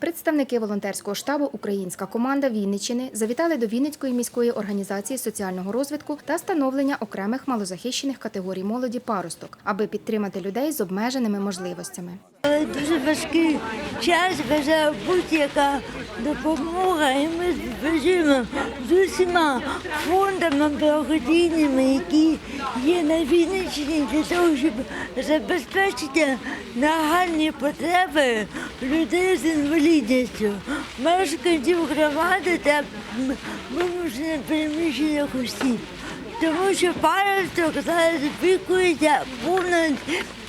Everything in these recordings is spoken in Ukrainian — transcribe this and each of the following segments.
Представники волонтерського штабу Українська команда Вінниччини завітали до Вінницької міської організації соціального розвитку та становлення окремих малозахищених категорій молоді паросток, аби підтримати людей з обмеженими можливостями. Дуже важкий час бажаю будь-яка допомога, і ми співпрацюємо з усіма фондами благодійними, які є на Вінниччині для того, щоб забезпечити нагальні потреби людей з інвалідністю, мешканців громади та вимушено переміщених осіб. Тому що паросток зараз опікується понад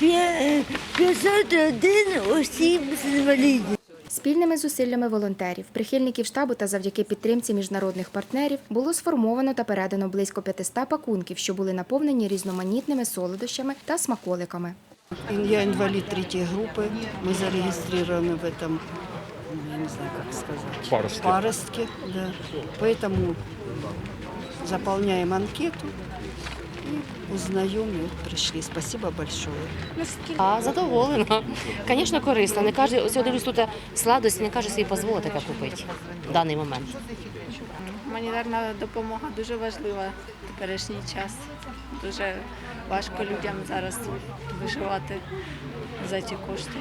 п'я- 501 осіб з інвалідністю. Спільними зусиллями волонтерів, прихильників штабу та завдяки підтримці міжнародних партнерів було сформовано та передано близько 500 пакунків, що були наповнені різноманітними солодощами та смаколиками. Я инвалид третьей группы. Мы зарегистрированы в этом, ну, я не знаю, как сказать, Паростке. паростке, да. Поэтому заполняем анкету и узнаем, и вот. Спасибо большое. А задоволена. Звісно, корисно. Не каже, ось я дивлюсь тут сладості, не каже собі дозволити таке купити в даний момент. Гуманітарна допомога дуже важлива в теперішній час. Дуже важко людям зараз виживати за ті кошти.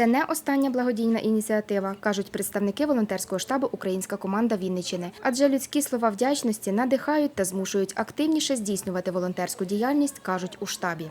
Це не остання благодійна ініціатива, кажуть представники волонтерського штабу Українська команда Вінничини. Адже людські слова вдячності надихають та змушують активніше здійснювати волонтерську діяльність, кажуть у штабі.